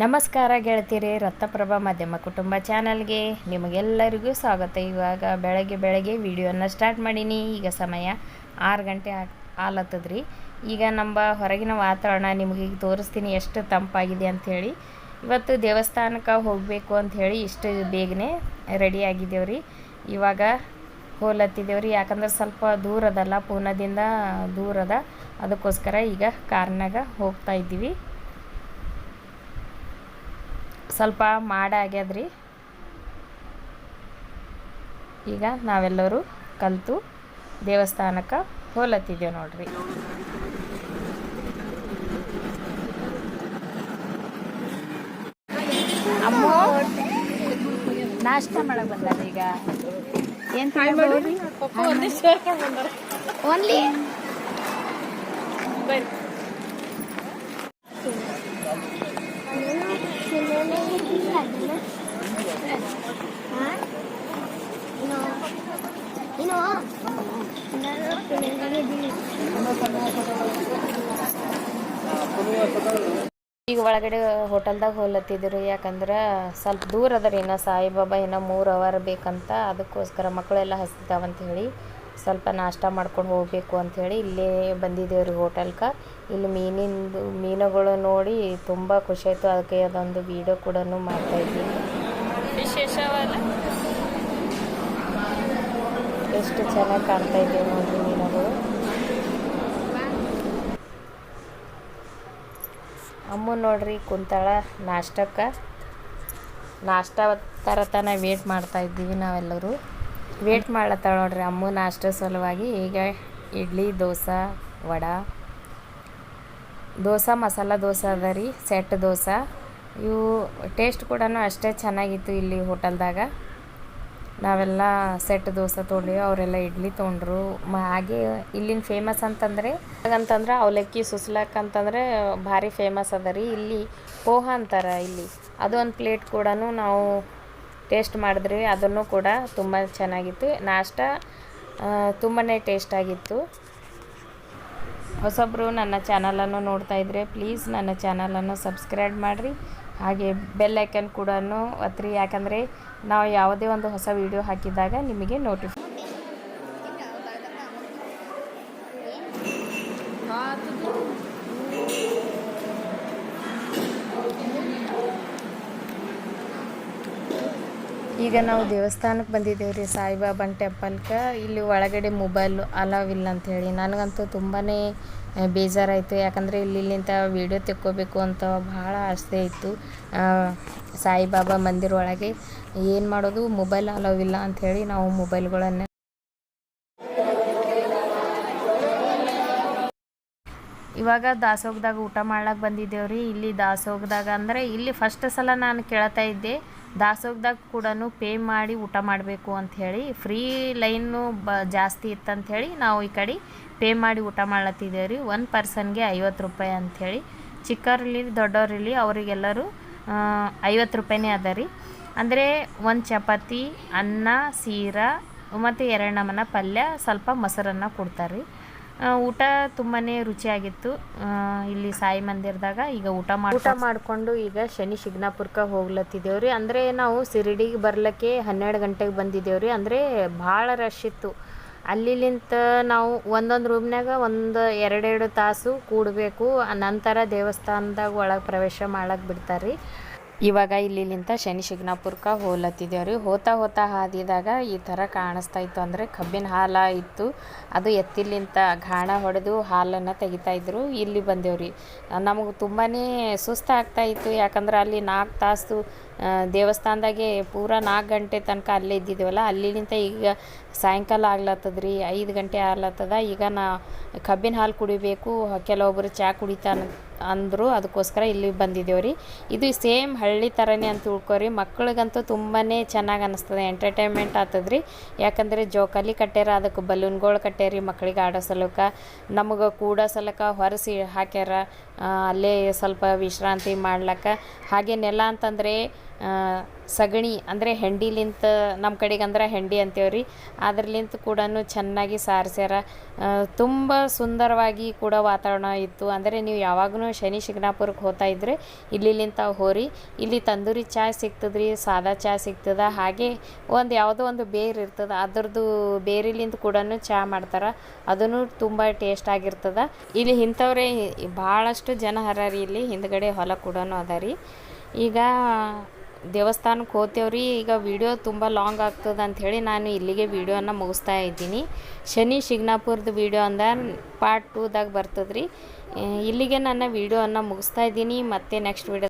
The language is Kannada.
ನಮಸ್ಕಾರ ಗೆಳತಿರಿ ರತ್ನಪ್ರಭಾ ಮಾಧ್ಯಮ ಕುಟುಂಬ ಚಾನಲ್ಗೆ ನಿಮಗೆಲ್ಲರಿಗೂ ಸ್ವಾಗತ. ಇವಾಗ ಬೆಳಗ್ಗೆ ಬೆಳಗ್ಗೆ ವಿಡಿಯೋನ ಸ್ಟಾರ್ಟ್ ಮಾಡೀನಿ. ಈಗ ಸಮಯ ಆರು ಗಂಟೆ ಆಲತ್ತದ್ರಿ. ಈಗ ನಮ್ಮ ಹೊರಗಿನ ವಾತಾವರಣ ನಿಮಗೆ ತೋರಿಸ್ತೀನಿ ಎಷ್ಟು ತಂಪಾಗಿದೆ ಅಂಥೇಳಿ ಇವತ್ತು ದೇವಸ್ಥಾನಕ್ಕೆ ಹೋಗಬೇಕು ಅಂಥೇಳಿ ಇಷ್ಟು ಬೇಗನೆ ರೆಡಿ ಆಗಿದ್ದೇವ್ರಿ. ಇವಾಗ ಹೋಲತ್ತಿದ್ದೇವ್ರಿ. ಯಾಕಂದ್ರೆ ಸ್ವಲ್ಪ ದೂರ ಅದಲ್ಲ ಪೂನಾದಿಂದ ದೂರದ. ಅದಕ್ಕೋಸ್ಕರ ಈಗ ಕಾರ್ನಾಗ ಹೋಗ್ತಾ ಇದ್ದೀವಿ. ಸ್ವಲ್ಪ ಮಾಡ ಆಗ್ಯಾದ್ರಿ. ಈಗ ನಾವೆಲ್ಲರೂ ಕಲಿತು ದೇವಸ್ಥಾನಕ್ಕೆ ಹೋಲತ್ತಿದ್ದೇವೆ ನೋಡ್ರಿ. ಅಮ್ಮ ನಾಷ್ಟ ಮಾಡಕ್ ಬಂದಾರ ಈಗ? ಏನ್ ಓನ್ಲಿ ಈಗ ಒಳಗಡೆ ಹೋಟೆಲ್ದಾಗ ಹೋಲತ್ತಿದ್ರು ಯಾಕಂದ್ರೆ ಸ್ವಲ್ಪ ದೂರ ಅದ ರೀ ಇನ್ನು ಸಾಯಿಬಾಬಾ ಇನ್ನೂ ಮೂರು ಅವರ್ ಬೇಕಂತ ಅದಕ್ಕೋಸ್ಕರ ಮಕ್ಕಳೆಲ್ಲ ಹಸ್ತಿದ್ದಾವಂತ ಹೇಳಿ ಸ್ವಲ್ಪ ನಾಷ್ಟ ಮಾಡ್ಕೊಂಡು ಹೋಗಬೇಕು ಅಂಥೇಳಿ ಇಲ್ಲೇ ಬಂದಿದ್ದೇವೆ ರೀ ಹೋಟೆಲ್ಗೆ ಇಲ್ಲಿ ಮೀನಿಂದು ಮೀನುಗಳು ನೋಡಿ ತುಂಬ ಖುಷಿ ಆಯಿತು ಅದಕ್ಕೆ ಅದೊಂದು ವೀಡಿಯೋ ಕೂಡ ಮಾಡ್ತಾಯಿದ್ವಿ ವಿಶೇಷವಾದ? ಎಷ್ಟು ಚೆನ್ನಾಗಿ ಕಾಣ್ತಾ ಇದ್ದೇವೆ ನೋಡಿ ಮೀನುಗಳು. ಅಮ್ಮ ನೋಡ್ರಿ, ಕುಂತಾಳ ನಾಷ್ಟಕ್ಕೆ. ನಾಷ್ಟ ತರತನ ವೇಟ್ ಮಾಡ್ತಾ ಇದ್ದೀವಿ ನಾವೆಲ್ಲರೂ. ವೇಟ್ ಮಾಡ್ಲತ್ತಾಳ ನೋಡ್ರಿ ಅಮ್ಮ ನಾಷ್ಟ ಸಲುವಾಗಿ. ಈಗ ಇಡ್ಲಿ, ದೋಸೆ, ವಡೆ. ದೋಸೆ, ಮಸಾಲ ದೋಸೆ ಅದ ರೀ ಸೆಟ್ ದೋಸೆ. ಇವು ಟೇಸ್ಟ್ ಕೂಡ ಅಷ್ಟೇ ಚೆನ್ನಾಗಿತ್ತು ಇಲ್ಲಿ ಹೋಟೆಲ್ದಾಗ ನಾವೆಲ್ಲ ಸೆಟ್ ದೋಸೆ ತೊಗೊಂಡಿವಿ ಅವರೆಲ್ಲ ಇಡ್ಲಿ ತೊಗೊಂಡ್ರು. ಹಾಗೆ ಇಲ್ಲಿನ ಫೇಮಸ್ ಅಂತಂದರೆ ಹಾಗಂತಂದ್ರೆ ಅವಲಕ್ಕಿ ಸುಸ್ಲಾಕ್ ಅಂತಂದರೆ ಭಾರಿ ಫೇಮಸ್ ಅದ ರೀ. ಇಲ್ಲಿ ಪೋಹ ಅಂತಾರೆ ಇಲ್ಲಿ. ಅದೊಂದು ಪ್ಲೇಟ್ ಕೂಡ ನಾವು ಟೇಸ್ಟ್ ಮಾಡಿದ್ರಿ ಅದನ್ನು ಕೂಡ ತುಂಬ ಚೆನ್ನಾಗಿತ್ತು. ನಾಷ್ಟ ತುಂಬಾ ಟೇಸ್ಟ್ ಆಗಿತ್ತು. ಹೊಸೊಬ್ಬರು ನನ್ನ ಚಾನಲನ್ನು ನೋಡ್ತಾ ಇದ್ದರೆ ಪ್ಲೀಸ್ ನನ್ನ ಚಾನಲನ್ನು ಸಬ್ಸ್ಕ್ರೈಬ್ ಮಾಡಿರಿ. ಹಾಗೆ ಬೆಲ್ ಐಕನ್ ಕೂಡ ಒತ್ತಿರಿ. ಯಾಕಂದರೆ ನಾವು ಯಾವುದೇ ಒಂದು ಹೊಸ ವಿಡಿಯೋ ಹಾಕಿದಾಗ ನಿಮಗೆ ನೋಟಿಫಿ ಈಗ ನಾವು ದೇವಸ್ಥಾನಕ್ಕೆ ಬಂದಿದ್ದೇವೆ ರೀ ಸಾಯಿಬಾಬನ್ ಟೆಂಪಲ್ಗೆ. ಇಲ್ಲಿ ಒಳಗಡೆ ಮೊಬೈಲ್ ಅಲಾವ್ ಇಲ್ಲ ಅಂಥೇಳಿ ನನಗಂತೂ ತುಂಬಾ ಬೇಜಾರಾಯಿತು. ಯಾಕಂದರೆ ಇಲ್ಲಿಂದ ವೀಡಿಯೋ ತೆಕ್ಕೋಬೇಕು ಅಂತ ಭಾಳ ಆಸೆ ಇತ್ತು. ಸಾಯಿಬಾಬಾ ಮಂದಿರ ಒಳಗೆ. ಏನು ಮಾಡೋದು? ಮೊಬೈಲ್ ಅಲವ್ ಇಲ್ಲ ಅಂಥೇಳಿ ನಾವು ಮೊಬೈಲ್ಗಳನ್ನು ಇವಾಗ ದಾಸೋಗದಾಗ ಊಟ ಮಾಡ್ಲಕ್ಕೆ ಬಂದಿದ್ದೇವ್ರಿ. ಇಲ್ಲಿ ದಾಸೋಗದಾಗ ಅಂದರೆ ಇಲ್ಲಿ ಫಸ್ಟ್ ಸಲ ನಾನು ಕೇಳ್ತಾ ಇದ್ದೆ. ದಾಸೋಗದಾಗ ಕೂಡ ಪೇ ಮಾಡಿ ಊಟ ಮಾಡಬೇಕು ಅಂಥೇಳಿ ಫ್ರೀ ಲೈನು ಬ ಜಾಸ್ತಿ ಇತ್ತಂಥೇಳಿ ನಾವು ಈ ಕಡೆ ಪೇ ಮಾಡಿ ಊಟ ಮಾಡ್ಲತ್ತಿದ್ದೇವೆ ರೀ. ಒಂದು ಪರ್ಸನ್ಗೆ ಐವತ್ತು ರೂಪಾಯಿ ಅಂಥೇಳಿ ಚಿಕ್ಕವ್ರಲ್ಲಿ ದೊಡ್ಡವ್ರಿರಲಿ ಅವರಿಗೆಲ್ಲರೂ ಐವತ್ತು ರೂಪಾಯಿನೇ ಅದ ರೀ. ಅಂದರೆ ಒಂದು ಚಪಾತಿ, ಅನ್ನ, ಸೀರಾ, ಮತ್ತು ಎರಡು ನಮನ ಪಲ್ಯ, ಸ್ವಲ್ಪ ಮೊಸರನ್ನ ಕೊಡ್ತಾರೆ ರೀ ಊಟ ತುಂಬಾ ರುಚಿಯಾಗಿತ್ತು. ಇಲ್ಲಿ ಸಾಯಿ ಮಂದಿರದಾಗ ಈಗ ಊಟ ಮಾಡಿ ಊಟ ಮಾಡಿಕೊಂಡು ಈಗ ಶನಿ ಶಿಗ್ನಾಪುರಕ್ಕೆ ಹೋಗ್ಲತ್ತಿದ್ದೇವ್ರಿ. ಅಂದರೆ ನಾವು ಸಿರಿಡಿಗೆ ಬರ್ಲಿಕ್ಕೆ ಹನ್ನೆರಡು ಗಂಟೆಗೆ ಬಂದಿದ್ದೇವ್ರಿ. ಅಂದರೆ ಭಾಳ ರಶ್ ಇತ್ತು. ಅಲ್ಲಿಲಿಂತ ನಾವು ಒಂದೊಂದು ರೂಮ್ನಾಗ ಒಂದು ಎರಡೆರಡು ತಾಸು ಕೂಡಬೇಕು. ನಂತರ ದೇವಸ್ಥಾನದಾಗ ಒಳಗೆ ಪ್ರವೇಶ ಮಾಡಕ್ಕೆ ಬಿಡ್ತಾರೆ ರೀ ಇವಾಗ ಇಲ್ಲಿಲಿಂತ ಶನಿ ಶಿಗ್ನಾಪುರಕ್ಕೆ ಹೋಲತ್ತಿದ್ದೇವ್ರಿ. ಹೋತಾ ಹೋತಾ ಹಾದಿದಾಗ ಈ ಥರ ಕಾಣಿಸ್ತಾ ಇತ್ತು ಅಂದರೆ ಕಬ್ಬಿನ ಹಾಲ ಇತ್ತು. ಅದು ಎತ್ತಿಲಿಂತ ಘಾಣ ಹೊಡೆದು ಹಾಲನ್ನು ತೆಗಿತಾಯಿದ್ರು ಇಲ್ಲಿ ಬಂದೇವ್ರಿ. ನಮಗೆ ತುಂಬಾ ಸುಸ್ತಾಗ್ತಾ ಇತ್ತು. ಯಾಕಂದ್ರೆ ಅಲ್ಲಿ ನಾಲ್ಕು ತಾಸು ದೇವಸ್ಥಾನದಾಗೆ ಪೂರ ನಾಲ್ಕು ಗಂಟೆ ತನಕ ಅಲ್ಲೇ ಇದ್ದಿದ್ದೇವಲ್ಲ ಅಲ್ಲಿಲಿಂತ ಈಗ ಸಾಯಂಕಾಲ ಆಗ್ಲತ್ತದ್ರಿ, ಐದು ಗಂಟೆ ಆಗ್ಲತ್ತದ. ಈಗ ನಾ ಕಬ್ಬಿನ ಹಾಲು ಕುಡಿಬೇಕು ಕೆಲವೊಬ್ಬರು ಚಹಾ ಕುಡಿತಾನ ಅಂದರು ಅದಕ್ಕೋಸ್ಕರ ಇಲ್ಲಿ ಬಂದಿದ್ದೇವೆ ರೀ. ಇದು ಸೇಮ್ ಹಳ್ಳಿ ಥರನೇ ಅಂತ ತಿಳ್ಕೊರಿ ಮಕ್ಳಿಗಂತೂ ತುಂಬಾ ಚೆನ್ನಾಗಿ ಅನ್ನಿಸ್ತದೆ ಎಂಟರ್ಟೈನ್ಮೆಂಟ್ ಆಗ್ತದ್ರಿ. ಯಾಕಂದರೆ ಜೋಕಾಲಿ ಕಟ್ಟ್ಯಾರ, ಅದಕ್ಕೆ ಬಲೂನ್ಗಳು ಕಟ್ಟ್ಯಾರಿ ಮಕ್ಳಿಗೆ ಆಡೋ ಸಲಕ. ನಮಗೆ ಕೂಡ ಸಲಕ ಹೊರಸಿ ಹಾಕ್ಯಾರ. ಅಲ್ಲೇ ಸ್ವಲ್ಪ ವಿಶ್ರಾಂತಿ ಮಾಡ್ಲಕ್ಕ. ಹಾಗೆ ನೆಲ ಅಂತಂದರೆ ಸಗಣಿ ಅಂದರೆ ಹೆಂಡಿಲಿಂತ ನಮ್ಮ ಕಡೆಗೆ ಅಂದ್ರೆ ಹೆಂಡಿ ಅಂತೇವ್ರಿ ಅದ್ರಲಿಂತ ಕೂಡ ಚೆನ್ನಾಗಿ ಸಾರಿಸ್ಯಾರ. ತುಂಬ ಸುಂದರವಾಗಿ ಕೂಡ ವಾತಾವರಣ ಇತ್ತು. ಅಂದರೆ ನೀವು ಯಾವಾಗೂ ಶನಿ ಶಿಗ್ನಾಪುರಕ್ಕೆ ಹೋಗ್ತಾ ಇದ್ರೆ ಇಲ್ಲಿಲಿಂತ ಹೋರಿ. ಇಲ್ಲಿ ತಂದೂರಿ ಚಾ ಸಿಗ್ತದ್ರಿ, ಸಾದಾ ಚಾ ಸಿಗ್ತದೆ. ಹಾಗೆ ಒಂದು ಯಾವುದೋ ಒಂದು ಬೇರು ಇರ್ತದೆ, ಅದ್ರದ್ದು ಬೇರಿಲಿಂದ ಕೂಡ ಚಾ ಮಾಡ್ತಾರೆ. ಅದನ್ನು ತುಂಬ ಟೇಸ್ಟ್ ಆಗಿರ್ತದೆ. ಇಲ್ಲಿ ಇಂಥವ್ರೆ ಭಾಳಷ್ಟು ಜನ ಹರ ರೀ ಇಲ್ಲಿ. ಹಿಂದ್ಗಡೆ ಹೊಲ ಕೂಡ ಅದ ರೀ. ಈಗ ದೇವಸ್ಥಾನಕ್ಕೆ ಹೋಗ್ತೇವ್ರಿ. ಈಗ ವಿಡಿಯೋ ತುಂಬ ಲಾಂಗ್ ಆಗ್ತದೆ ಅಂಥೇಳಿ ನಾನು ಇಲ್ಲಿಗೆ ವಿಡಿಯೋನ ಮುಗಿಸ್ತಾ ಇದ್ದೀನಿ. ಶನಿ ಶಿಗ್ನಾಪುರದ ವಿಡಿಯೋ ಅಂದ ಪಾರ್ಟ್ ಟೂದಾಗ ಬರ್ತದ್ರಿ. ಇಲ್ಲಿಗೆ ನನ್ನ ವಿಡಿಯೋನ ಮುಗಿಸ್ತಾ ಇದ್ದೀನಿ. ಮತ್ತೆ ನೆಕ್ಸ್ಟ್ ವಿಡಿಯೋ